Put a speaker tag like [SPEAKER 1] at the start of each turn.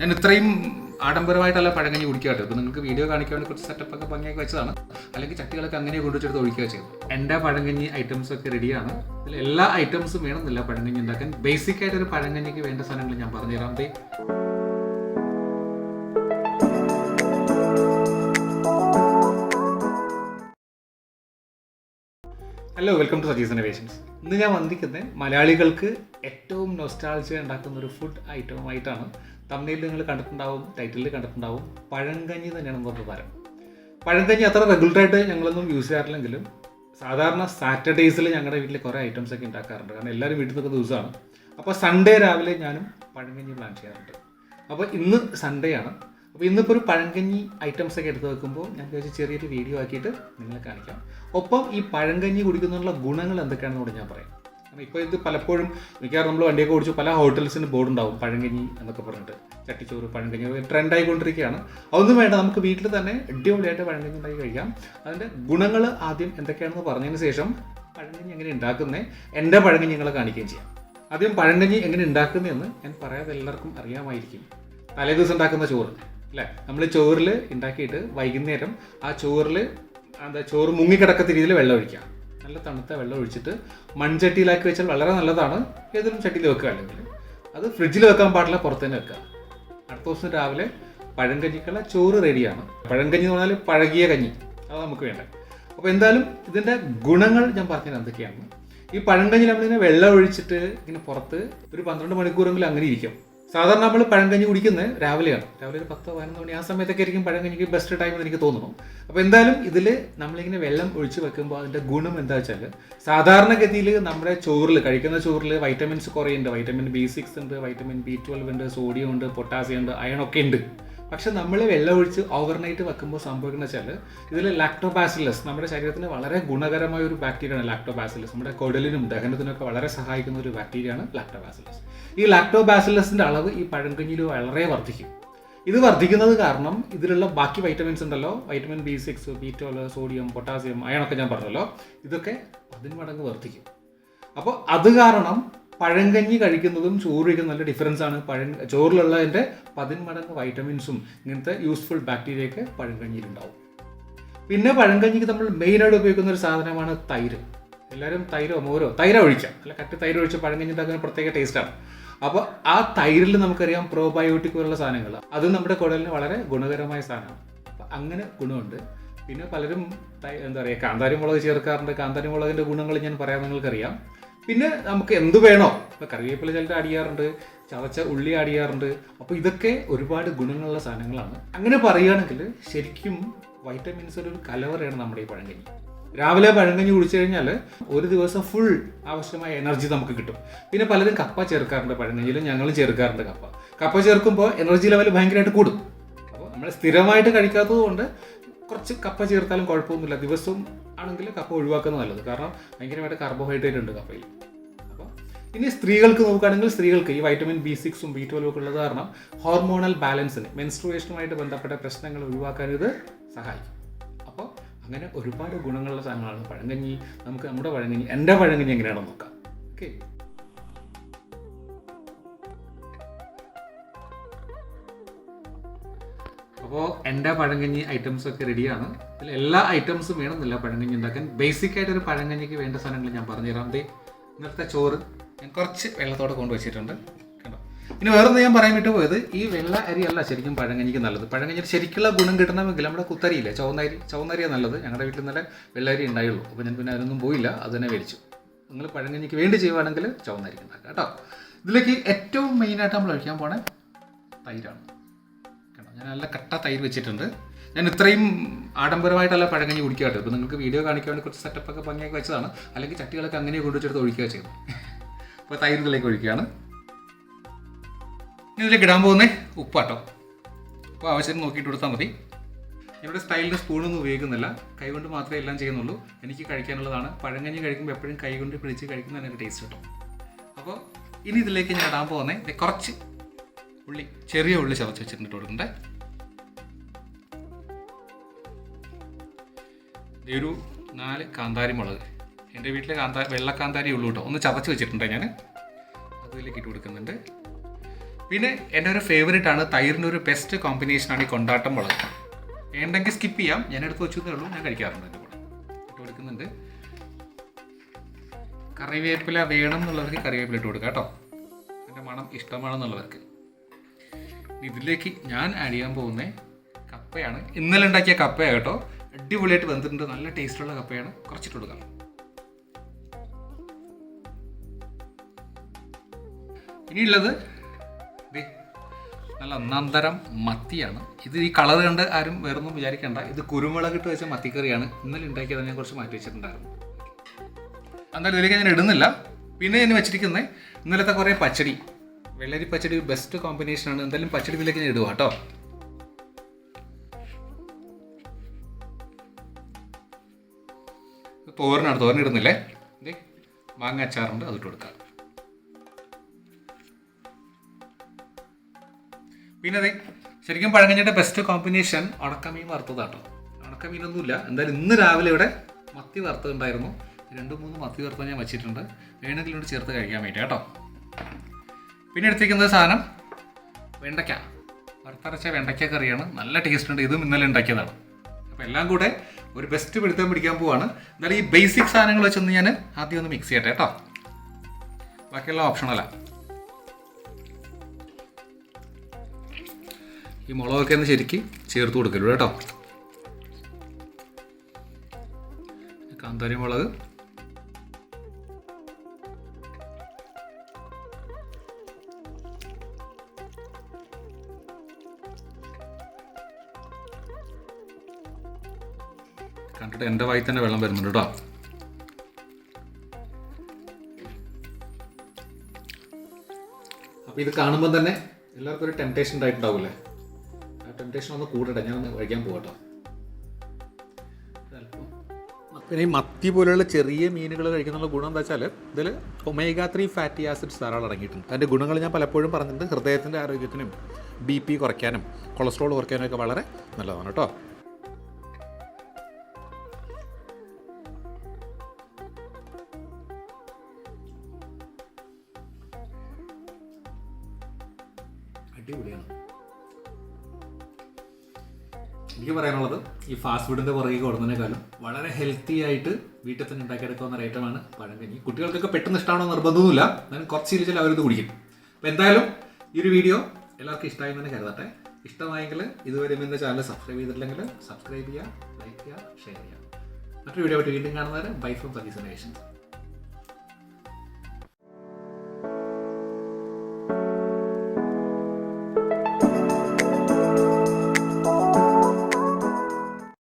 [SPEAKER 1] ഞാൻ ഇത്രയും ആഡംബരമായിട്ടല്ല പഴങ്കഞ്ഞി കുടിക്കുക കേട്ടോ ഇപ്പം നിങ്ങൾക്ക് വീഡിയോ കാണിക്കാൻ വേണ്ടി കുറച്ച് സെറ്റപ്പ് ഒക്കെ ഭംഗിയാക്കി വെച്ചതാണ്. അല്ലെങ്കിൽ ചട്ടികളൊക്കെ അങ്ങനെ കൊണ്ടുവച്ചെടുത്ത് ഒഴിക്കുക ചെയ്തു എന്റെ പഴങ്കഞ്ഞി ഐറ്റംസ് ഒക്കെ റെഡിയാണ് ഇതിൽ എല്ലാ ഐറ്റംസും വേണമെന്നില്ല പഴങ്കഞ്ഞി ഉണ്ടാക്കാൻ. ബേസിക് ആയിട്ട് ഒരു പഴങ്കഞ്ഞിക്ക് വേണ്ട സാധനങ്ങൾ ഞാൻ പറഞ്ഞുതരാം. ദേ. Hello welcome to Saji's innovations ഇന്ന് ഞാൻ വന്നിരിക്കുന്നത് മലയാളികൾക്ക് ഏറ്റവും നൊസ്റ്റാൾജിയ ഉണ്ടാക്കുന്ന ഒരു ഫുഡ് ഐറ്റമായിട്ടാണ് തമിഴിൽ നിങ്ങൾ കണ്ടിട്ടുണ്ടാവും ടൈറ്റിലിൽ കണ്ടിട്ടുണ്ടാവും. പഴങ്കഞ്ഞി തന്നെയാണ് നമുക്ക് തരം പഴങ്കഞ്ഞി അത്ര റെഗുലറായിട്ട് ഞങ്ങളൊന്നും യൂസ് ചെയ്യാറില്ലെങ്കിലും സാധാരണ സാറ്റർഡേയ്സിൽ ഞങ്ങളുടെ വീട്ടിൽ കുറേ ഐറ്റംസ് ഒക്കെ ഉണ്ടാക്കാറുണ്ട്. കാരണം എല്ലാവരും വീട്ടിൽ നിൽക്കുന്ന ദിവസമാണ് അപ്പോൾ സൺഡേ രാവിലെ ഞാനും പഴങ്കഞ്ഞി പ്ലാൻ ചെയ്യാറുണ്ട്. അപ്പോൾ ഇന്ന് സൺഡേ ആണ്. അപ്പോൾ ഇന്നിപ്പോൾ ഒരു പഴങ്കഞ്ഞി ഐറ്റംസ് ഒക്കെ എടുത്ത് വെക്കുമ്പോൾ ഞാൻ വിചാരിച്ചു ചെറിയൊരു വീഡിയോ ആക്കിയിട്ട് നിങ്ങളെ കാണിക്കാം. ഒപ്പം ഈ പഴങ്കഞ്ഞി കുടിക്കുന്നതിനുള്ള ഗുണങ്ങൾ എന്തൊക്കെയാണെന്ന് കൂടെ ഞാൻ പറയാം. കാരണം ഇപ്പോൾ ഇത് പലപ്പോഴും മിക്കവാറും നമ്മൾ വണ്ടിയൊക്കെ ഓടിച്ചു പല ഹോട്ടൽസിന് ബോർഡ് ഉണ്ടാവും പഴങ്കഞ്ഞി എന്നൊക്കെ പറഞ്ഞിട്ട്. ചട്ടിച്ചോറ് പഴങ്കഞ്ഞി ട്രെൻഡ് ആയിക്കൊണ്ടിരിക്കുകയാണ് അതൊന്നും വേണ്ട നമുക്ക് വീട്ടിൽ തന്നെ അടിപൊളിയായിട്ട് പഴങ്കഞ്ഞി ഉണ്ടാക്കി കഴിക്കാം. അതിന്റെ ഗുണങ്ങൾ ആദ്യം എന്തൊക്കെയാണെന്ന് പറഞ്ഞതിന് ശേഷം പഴങ്കഞ്ഞി എങ്ങനെ ഉണ്ടാക്കുന്നത് എന്റെ പഴങ്കഞ്ഞി നിങ്ങളെ കാണിക്കുകയും ചെയ്യാം. ആദ്യം പഴങ്കഞ്ഞി എങ്ങനെ ഉണ്ടാക്കുന്നതെന്ന് ഞാൻ പറയാതെ എല്ലാവർക്കും അറിയാമായിരിക്കും. തലേ ദിവസം ഉണ്ടാക്കുന്ന ചോറ് അല്ലേ? നമ്മൾ ചോറിൽ ഉണ്ടാക്കിയിട്ട് വൈകുന്നേരം ആ ചോറിൽ എന്താ ചോറ് മുങ്ങിക്കിടക്കത്ത രീതിയിൽ വെള്ളം ഒഴിക്കുക. നല്ല തണുത്ത വെള്ളം ഒഴിച്ചിട്ട് മൺചട്ടിയിലാക്കി വെച്ചാൽ വളരെ നല്ലതാണ്. ഏതെങ്കിലും ചട്ടിയിൽ വെക്കുക അല്ലെങ്കിൽ. അത് ഫ്രിഡ്ജിൽ വെക്കാൻ പാടില്ല പുറത്ത് തന്നെ വെക്കുക. അടുത്ത ദിവസം രാവിലെ പഴങ്കഞ്ഞിക്കുള്ള ചോറ് റെഡിയാണ്. പഴങ്കഞ്ഞി എന്ന് പറഞ്ഞാൽ പഴകിയ കഞ്ഞി. അത് നമുക്ക് വേണ്ട അപ്പോൾ എന്തായാലും ഇതിന്റെ ഗുണങ്ങൾ ഞാൻ പറഞ്ഞത് എന്തൊക്കെയാണ്. ഈ പഴങ്കഞ്ഞി നമ്മളിങ്ങനെ വെള്ളം ഒഴിച്ചിട്ട് ഇങ്ങനെ പുറത്ത് ഒരു പന്ത്രണ്ട് മണിക്കൂറെങ്കിലും അങ്ങനെ ഇരിക്കും. സാധാരണ നമ്മൾ പഴങ്കഞ്ഞി കുടിക്കുന്നത് രാവിലെയാണ്. രാവിലെ ഒരു പത്ത് പതിനൊന്ന് മണി ആ സമയത്തൊക്കെ ആയിരിക്കും പഴങ്കഞ്ഞിക്ക് ബെസ്റ്റ് ടൈം എന്ന് എനിക്ക് തോന്നുന്നു. അപ്പോൾ എന്തായാലും ഇതിൽ നമ്മളിങ്ങനെ വെള്ളം ഒഴിച്ച് വെക്കുമ്പോൾ അതിന്റെ ഗുണം എന്താ വെച്ചാൽ സാധാരണഗതിയിൽ നമ്മുടെ ചോറിൽ കഴിക്കുന്ന ചോറിൽ വൈറ്റമിൻസ് കുറേ ഉണ്ട്. വൈറ്റമിൻ ബി സിക്സ് ഉണ്ട് വൈറ്റമിൻ ബി ട്വൽവ് ഉണ്ട് സോഡിയം ഉണ്ട് പൊട്ടാസ്യം ഉണ്ട് അയണൊക്കെ ഉണ്ട്. പക്ഷെ നമ്മൾ വെള്ളം ഒഴിച്ച് ഓവർനൈറ്റ് വെക്കുമ്പോൾ സംഭവിക്കുന്ന വെച്ചാൽ ഇതിൽ ലാക്ടോബാസിലസ് നമ്മുടെ ശരീരത്തിന് വളരെ ഗുണകരമായ ഒരു ബാക്ടീരിയയാണ് ലാക്ടോബാസിലസ് നമ്മുടെ കുടലിനും ദഹനത്തിനൊക്കെ വളരെ സഹായിക്കുന്ന ഒരു ബാക്ടീരിയയാണ് ലാക്ടോബാസിലസ് ഈ ലാക്ടോബാസിലസിന്റെ അളവ് ഈ പഴങ്കഞ്ഞിൽ വളരെ വർദ്ധിക്കും. ഇത് വർദ്ധിക്കുന്നത് കാരണം ഇതിലുള്ള ബാക്കി വൈറ്റമിൻസ് ഉണ്ടല്ലോ vitamin B six B twelve sodium potassium അയണൊക്കെ ഞാൻ പറഞ്ഞല്ലോ. ഇതൊക്കെ പതിന് മടങ്ങ് വർദ്ധിക്കും. അപ്പോൾ അത് കാരണം പഴങ്കഞ്ഞി കഴിക്കുന്നതും ചോറ് കഴിക്കുന്നതും നല്ല ഡിഫറൻസ് ആണ്. പഴ ചോറിലുള്ളതിന്റെ പതിന്മടങ്ങ് വൈറ്റമിൻസും ഇങ്ങനത്തെ യൂസ്ഫുൾ ബാക്ടീരിയയൊക്കെ പഴങ്കഞ്ഞിയിലുണ്ടാവും. പിന്നെ പഴങ്കഞ്ഞിക്ക് നമ്മൾ മെയിനായിട്ട് ഉപയോഗിക്കുന്ന ഒരു സാധനമാണ് തൈര്. എല്ലാവരും തൈരോ മോരോ തൈര ഒഴിക്കാം. അല്ല കട്ട് തൈര ഒഴിച്ച പഴങ്കഞ്ഞി ഉണ്ടാക്കുന്ന പ്രത്യേക ടേസ്റ്റാണ് അപ്പോൾ ആ തൈരിൽ നമുക്കറിയാം പ്രോബയോട്ടിക് പോലുള്ള സാധനങ്ങൾ. അത് നമ്മുടെ കുടലിന് വളരെ ഗുണകരമായ സാധനമാണ്. അപ്പം അങ്ങനെ ഗുണമുണ്ട്. പിന്നെ പലരും എന്താ പറയുക കാന്താരി മുളക് ചേർക്കാറുണ്ട്. കാന്താരി മുളകിന്റെ ഗുണങ്ങൾ ഞാൻ പറയാൻ നിങ്ങൾക്കറിയാം. പിന്നെ നമുക്ക് എന്ത് വേണോ. ഇപ്പൊ കറിവേപ്പില ചിലർ ആഡ് ചെയ്യാറുണ്ട് ചതച്ച ഉള്ളി ആഡ് ചെയ്യാറുണ്ട്. അപ്പോൾ ഇതൊക്കെ ഒരുപാട് ഗുണങ്ങളുള്ള സാധനങ്ങളാണ്. അങ്ങനെ പറയുകയാണെങ്കിൽ ശരിക്കും വൈറ്റമിൻസിന്റെ ഒരു കലവറയാണ് നമ്മുടെ ഈ പഴങ്കഞ്ഞി. രാവിലെ പഴങ്കഞ്ഞി കുടിച്ചു കഴിഞ്ഞാൽ ഒരു ദിവസം ഫുൾ ആവശ്യമായ എനർജി നമുക്ക് കിട്ടും. പിന്നെ പലരും കപ്പ ചേർക്കാറുണ്ട് പഴങ്കഞ്ഞിയിലും ഞങ്ങളും ചേർക്കാറുണ്ട് കപ്പ. കപ്പ ചേർക്കുമ്പോൾ എനർജി ലെവൽ ഭയങ്കരമായിട്ട് കൂടും. അപ്പോൾ നമ്മൾ സ്ഥിരമായിട്ട് കഴിക്കാത്തത് കൊണ്ട് കുറച്ച് കപ്പ ചേർത്താലും കുഴപ്പമൊന്നുമില്ല. ദിവസവും ആണെങ്കിൽ കപ്പ ഒഴിവാക്കുന്നത് നല്ലത്. കാരണം ഭയങ്കരമായിട്ട് കാർബോഹൈഡ്രേറ്റ് ഉണ്ട് കപ്പയിൽ. അപ്പോൾ ഇനി സ്ത്രീകൾക്ക് നോക്കുകയാണെങ്കിൽ സ്ത്രീകൾക്ക് ഈ വൈറ്റമിൻ ബി സിക്സും ബി ട്വൽവും ഒക്കെ ഉള്ളത് കാരണം ഹോർമോണൽ ബാലൻസിന് മെൻസ്ട്രുവേഷനുമായിട്ട് ബന്ധപ്പെട്ട പ്രശ്നങ്ങൾ ഒഴിവാക്കാൻ ഇത് സഹായിക്കും. അപ്പോൾ അങ്ങനെ ഒരുപാട് ഗുണങ്ങളുള്ള സാധനങ്ങളാണ് പഴങ്കഞ്ഞി. നമുക്ക് നമ്മുടെ പഴങ്കഞ്ഞി എന്റെ പഴങ്കഞ്ഞി എങ്ങനെയാണെന്ന് നോക്കാം. ഓക്കെ അപ്പോൾ എന്റെ പഴങ്കഞ്ഞി ഐറ്റംസ് ഒക്കെ റെഡിയാണ് എല്ലാ ഐറ്റംസും വേണമെന്നില്ല പഴങ്കഞ്ഞി ഉണ്ടാക്കാൻ. ബേസിക് ആയിട്ട് ഒരു പഴങ്കഞ്ഞിക്ക് വേണ്ട സാധനങ്ങൾ ഞാൻ പറഞ്ഞു പറഞ്ഞുതരാം. ദേ ഇന്നത്തെ ചോറ് ഞാൻ കുറച്ച് വെള്ളത്തോടെ കൊണ്ടുവച്ചിട്ടുണ്ട് കണ്ടോ? ഇനി വേറൊന്ന് ഞാൻ പറയാൻ വിട്ടു പോയത് ഈ വെള്ള അരി അല്ല ശരിക്കും പഴങ്കഞ്ഞിക്ക് നല്ലത്. പഴങ്കഞ്ഞിക്ക് ശരിക്കുള്ള ഗുണം കിട്ടണമെങ്കിൽ നമ്മുടെ കുത്തരിയില്ലേ ചുവന്നരി ചുവന്നരിയാണ് നല്ലത്. ഞങ്ങളുടെ വീട്ടിൽ നല്ല വെള്ളരി ഉണ്ടായുള്ളൂ. അപ്പോൾ ഞാൻ പിന്നെ അതിനൊന്നും പോയില്ല. അത് തന്നെ മേടിച്ചു. നിങ്ങൾ പഴങ്കഞ്ഞിക്ക് വേണ്ടി ചെയ്യുവാണെങ്കിൽ ചുവന്നരിക്ക് കേട്ടോ? ഇതിലേക്ക് ഏറ്റവും മെയിനായിട്ട് നമ്മൾ കഴിക്കാൻ പോണേ തൈരാണ്. ഞാൻ നല്ല കട്ട തൈര് വെച്ചിട്ടുണ്ട്. ഞാൻ ഇത്രയും ആഡംബരമായിട്ടല്ല പഴങ്കഞ്ഞി കുടിക്കുക കേട്ടോ നിങ്ങൾക്ക് വീഡിയോ കാണിക്കാൻ വേണ്ടി കുറച്ച് സെറ്റപ്പൊക്കെ ഭംഗിയൊക്കെ വെച്ചതാണ്. അല്ലെങ്കിൽ ചട്ടികളൊക്കെ അങ്ങനെ കൊണ്ടുവച്ചെടുത്ത് ഒഴിക്കുക ചെയ്തു അപ്പോൾ തൈര് ഇതിലേക്ക് ഒഴിക്കുകയാണ് ഇതിലേക്ക് ഇടാൻ പോകുന്നേ ഉപ്പാട്ടോ. അപ്പോൾ ആവശ്യത്തിന് നോക്കിയിട്ട് കൊടുത്താൽ മതി. ഇവിടെ സ്റ്റൈലിന്റെ സ്പൂണൊന്നും ഉപയോഗിക്കുന്നില്ല. കൈകൊണ്ട് മാത്രമേ എല്ലാം ചെയ്യുന്നുള്ളൂ. എനിക്ക് കഴിക്കാനുള്ളതാണ്. പഴങ്കഞ്ഞി കഴിക്കുമ്പോൾ എപ്പോഴും കൈകൊണ്ട് പിടിച്ച് കഴിക്കുന്നതാണ് എന്റെ ടേസ്റ്റ് കിട്ടും. അപ്പോൾ ഇനി ഇതിലേക്ക് ഞാൻ ഇടാൻ പോകുന്നത് കുറച്ച് ഉള്ളി ചെറിയ ഉള്ളി ചതച്ച് വെച്ചിട്ടുണ്ട് കൊടുക്കണ്ടേ ഒരു നാല് കാന്താരി മുളക്. എന്റെ വീട്ടിലെ കാന്താ വെള്ള കാന്താരി ഉള്ളൂ കേട്ടോ. ഒന്ന് ചതച്ച് വെച്ചിട്ടുണ്ട് ഞാൻ അതിലേക്ക് ഇട്ട് കൊടുക്കുന്നുണ്ട്. പിന്നെ എന്റെ ഒരു ഫേവറേറ്റ് ആണ് തൈരിന്റെ ഒരു ബെസ്റ്റ് കോമ്പിനേഷനാണ് ഈ കൊണ്ടാട്ടം മുളക്. വേണ്ടെങ്കിൽ സ്കിപ്പ് ചെയ്യാം. ഞാൻ എടുത്ത് വെച്ചതേ ഉള്ളൂ. ഞാൻ കഴിക്കാറുണ്ട് എന്റെ കൂടെ. ഇട്ട് കൊടുക്കുന്നുണ്ട്. കറിവേപ്പില വേണം എന്നുള്ളവർക്ക് കറിവേപ്പില ഇട്ട് കൊടുക്കാം കേട്ടോ. എന്റെ മണം ഇഷ്ടമാണെന്നുള്ളവർക്ക്. ഇതിലേക്ക് ഞാൻ ആഡ് ചെയ്യാൻ പോകുന്ന കപ്പയാണ്. ഇന്നലെ ഉണ്ടാക്കിയ കപ്പയാണ് കേട്ടോ. അടിപൊളിയായിട്ട് വെന്തിട്ടുണ്ട്. നല്ല ടേസ്റ്റുള്ള കപ്പയാണ്. കുറച്ചിട്ട് കൊടുക്കാം. ഇനിയുള്ളത് നല്ല ഒന്നാം തരം മത്തിയാണ്. ഇത് ഈ കളർ കണ്ട് ആരും വേറൊന്നും വിചാരിക്കേണ്ട. ഇത് കുരുമുളക് ഇട്ട് വെച്ച മത്തിക്കറിയാണ്. ഇന്നലെ ഉണ്ടാക്കിയത് ഞാൻ കുറച്ച് മാറ്റി വെച്ചിട്ടുണ്ടായിരുന്നു. എന്തായാലും ഇതിലേക്ക് ഞാൻ ഇടുന്നില്ല. പിന്നെ ഞാൻ വെച്ചിരിക്കുന്നത് ഇന്നലത്തെ കുറേ പച്ചടി. വെള്ളരി പച്ചടി ബെസ്റ്റ് കോമ്പിനേഷനാണ് എന്തായാലും പച്ചടി ഇതിലേക്ക് ഞാൻ ഇടുക കേട്ടോ. തോരനാണ് തോരൻ ഇടുന്നില്ലേ ഇതേ മാങ്ങ അച്ചാറുണ്ട് അതിട്ട് കൊടുക്കാം. പിന്നെ അതെ ശരിക്കും പഴങ്കഞ്ഞിയുടെ ബെസ്റ്റ് കോമ്പിനേഷൻ ഉണക്കമീൻ വറുത്തതാട്ടോ. ഉണക്കമീനൊന്നുമില്ല. എന്തായാലും ഇന്ന് രാവിലെ ഇവിടെ മത്തി വറുത്തുണ്ടായിരുന്നു രണ്ട് മൂന്ന് മത്തി വറുത്തത് ഞാൻ വെച്ചിട്ടുണ്ട്. വേണമെങ്കിൽ ഇവിടെ ചേർത്ത് കഴിക്കാൻ വേണ്ടി കേട്ടോ. പിന്നെ എടുത്തിരിക്കുന്ന സാധനം വെണ്ടയ്ക്ക. വറുത്തരച്ച വെണ്ടയ്ക്ക കറിയാണ്. നല്ല ടേസ്റ്റ് ഉണ്ട്. ഇതും ഇന്നലെ ഉണ്ടാക്കിയതാണ്. അപ്പോൾ എല്ലാം കൂടെ ഒരു ബെസ്റ്റ് പിടുത്തം പിടിക്കാൻ പോവാണ്. എന്നാലും ഈ ബേസിക് സാധനങ്ങൾ വെച്ചൊന്ന് ഞാൻ ആദ്യം ഒന്ന് മിക്സ് ചെയ്യട്ടെ കേട്ടോ ബാക്കിയുള്ള ഓപ്ഷണലാണ് ഈ മുളകൊക്കെ ഒന്ന് ശരിക്ക് ചേർത്ത് കൊടുക്കരുത് കേട്ടോ കാന്താരി മുളക് കണ്ടിട്ട് എന്റെ വായി തന്നെ വെള്ളം വരുന്നുണ്ട് കേട്ടോ. അപ്പോൾ ഇത് കാണുമ്പോൾ തന്നെ എല്ലാവർക്കും ഒരു ടെംപ്ടേഷൻ ഉണ്ടായിട്ടുണ്ടാവില്ലേ? ആ ടെംപ്ടേഷൻ ഒന്ന് കൂടട്ടെ ഞാൻ ഒന്ന് കഴിക്കാൻ പോകട്ടോ പിന്നെ ഈ മത്തി പോലെയുള്ള ചെറിയ മീനുകൾ കഴിക്കുന്നുള്ള ഗുണം എന്താ വെച്ചാൽ ഇതിൽ ഒമേഗ ത്രീ ഫാറ്റി ആസിഡ്സ് ധാരാളം അടങ്ങിയിട്ടുണ്ട്. അതിന്റെ ഗുണങ്ങൾ ഞാൻ പലപ്പോഴും പറഞ്ഞിട്ടുണ്ട്. ഹൃദയത്തിന്റെ ആരോഗ്യത്തിനും ബി പി കുറയ്ക്കാനും കൊളസ്ട്രോൾ കുറയ്ക്കാനും ഒക്കെ വളരെ നല്ലതാണ് കേട്ടോ. അടിപൊളിയാണ്. എനിക്ക് പറയാനുള്ളത് ഈ ഫാസ്റ്റ് ഫുഡിന്റെ പുറകെ കൊടുക്കുന്നതിനേക്കാളും വളരെ ഹെൽത്തി ആയിട്ട് വീട്ടിൽ തന്നെ ഉണ്ടാക്കിയെടുക്കാവുന്ന ഒരു ഐറ്റമാണ് പഴങ്കഞ്ഞി. കുട്ടികൾക്കൊക്കെ പെട്ടെന്ന് ഇഷ്ടമാണോ നിർബന്ധമൊന്നുമില്ല. ഞാൻ കുറച്ച് ശീലിച്ചാൽ അവരിത് കുടിക്കും. അപ്പോൾ എന്തായാലും ഈ ഒരു വീഡിയോ എല്ലാവർക്കും ഇഷ്ടമായി തന്നെ കരുതട്ടെ. ഇഷ്ടമായെങ്കിൽ ഇതുവരെ എന്റെ ചാനൽ സബ്സ്ക്രൈബ് ചെയ്തിട്ടില്ലെങ്കിൽ സബ്സ്ക്രൈബ് ചെയ്യുക ലൈക്ക് ചെയ്യുക ഷെയർ ചെയ്യുക. മറ്റൊരു വീഡിയോ ആയിട്ട് വീണ്ടും കാണുന്നവരെ ബൈ ഫ്രം സജീസ് നേഷൻസ്